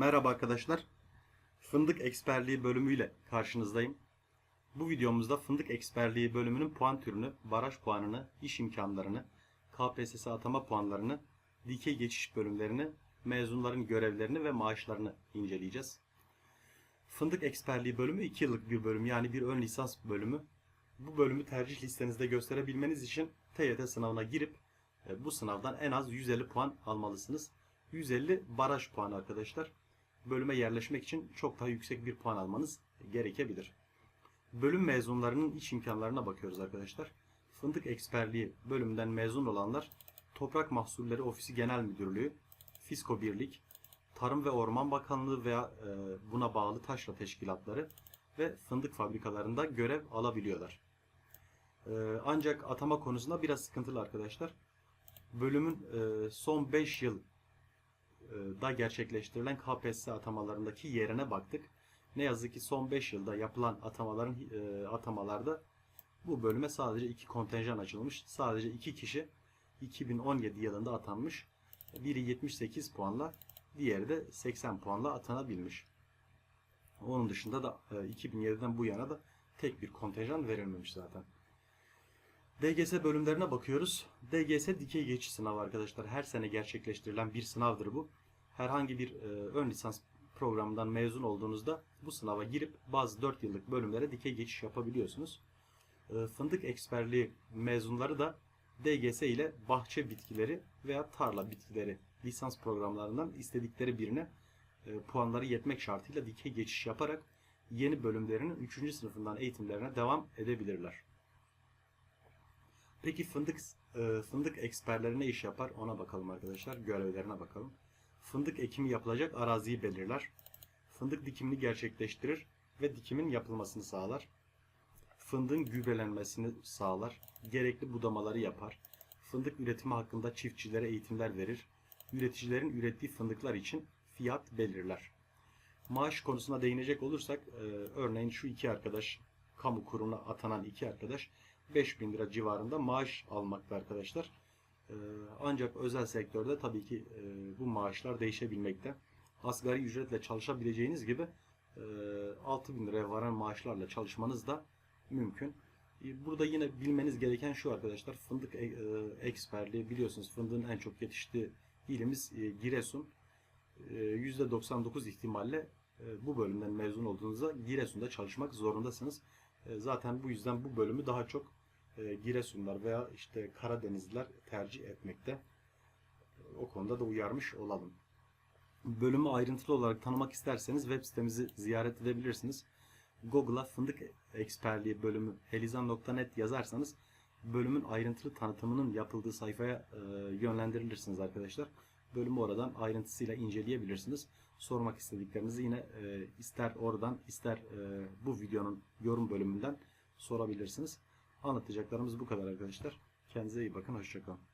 Merhaba arkadaşlar. Fındık eksperliği bölümüyle karşınızdayım. Bu videomuzda fındık eksperliği bölümünün puan türünü, baraj puanını, iş imkanlarını, KPSS atama puanlarını, dikey geçiş bölümlerini, mezunların görevlerini ve maaşlarını inceleyeceğiz. Fındık eksperliği bölümü 2 yıllık bir bölüm yani bir ön lisans bölümü. Bu bölümü tercih listenizde gösterebilmeniz için TYT sınavına girip e, bu sınavdan en az 150 puan almalısınız. 150 baraj puanı arkadaşlar. Bölüme yerleşmek için çok daha yüksek bir puan almanız gerekebilir. Bölüm mezunlarının iş imkanlarına bakıyoruz arkadaşlar. Fındık eksperliği bölümünden mezun olanlar Toprak Mahsulleri Ofisi Genel Müdürlüğü, Fisko Birlik, Tarım ve Orman Bakanlığı veya e, buna bağlı taşra teşkilatları ve fındık fabrikalarında görev alabiliyorlar. E, ancak atama konusunda biraz sıkıntılı arkadaşlar. Bölümün e, son 5 yıl da gerçekleştirilen KPSS atamalarındaki yerine baktık. Ne yazık ki son 5 yılda yapılan atamaların e, atamalarda bu bölüme sadece 2 kontenjan açılmış. Sadece 2 kişi 2017 yılında atanmış. Biri 78 puanla, diğeri de 80 puanla atanabilmiş. Onun dışında da e, 2007'den bu yana da tek bir kontenjan verilmemiş zaten. DGS bölümlerine bakıyoruz. DGS dikey geçiş sınavı arkadaşlar. Her sene gerçekleştirilen bir sınavdır bu. Herhangi bir e, ön lisans programından mezun olduğunuzda bu sınava girip bazı 4 yıllık bölümlere dikey geçiş yapabiliyorsunuz. E, fındık eksperliği mezunları da DGS ile bahçe bitkileri veya tarla bitkileri lisans programlarından istedikleri birine e, puanları yetmek şartıyla dikey geçiş yaparak yeni bölümlerinin 3. sınıfından eğitimlerine devam edebilirler. Peki fındık e, fındık eksperleri ne iş yapar ona bakalım arkadaşlar. Görevlerine bakalım. Fındık ekimi yapılacak araziyi belirler. Fındık dikimini gerçekleştirir ve dikimin yapılmasını sağlar. Fındığın gübrelenmesini sağlar. Gerekli budamaları yapar. Fındık üretimi hakkında çiftçilere eğitimler verir. Üreticilerin ürettiği fındıklar için fiyat belirler. Maaş konusuna değinecek olursak e, örneğin şu iki arkadaş kamu kurumuna atanan iki arkadaş 5000 lira civarında maaş almakta arkadaşlar. Ee, Ancak özel sektörde tabii ki e, bu maaşlar değişebilmekte. Asgari ücretle çalışabileceğiniz gibi 6000 liraya varan maaşlarla çalışmanız da mümkün. E, Burada yine bilmeniz gereken şu arkadaşlar fındık e, eksperliği biliyorsunuz fındığın en çok yetiştiği ilimiz e, Giresun. E, %99 ihtimalle e, bu bölümden mezun olduğunuzda Giresun'da çalışmak zorundasınız. E, Zaten bu yüzden bu bölümü daha çok e, Giresunlar veya işte Karadenizliler tercih etmekte. O konuda da uyarmış olalım. Bölümü ayrıntılı olarak tanımak isterseniz web sitemizi ziyaret edebilirsiniz. Google'a fındık eksperliği bölümü helizan.net yazarsanız bölümün ayrıntılı tanıtımının yapıldığı sayfaya e, yönlendirilirsiniz arkadaşlar. Bölümü oradan ayrıntısıyla inceleyebilirsiniz. Sormak istediklerinizi yine e, ister oradan ister bu videonun yorum bölümünden sorabilirsiniz. Anlatacaklarımız bu kadar arkadaşlar. Kendinize iyi bakın. Hoşçakalın.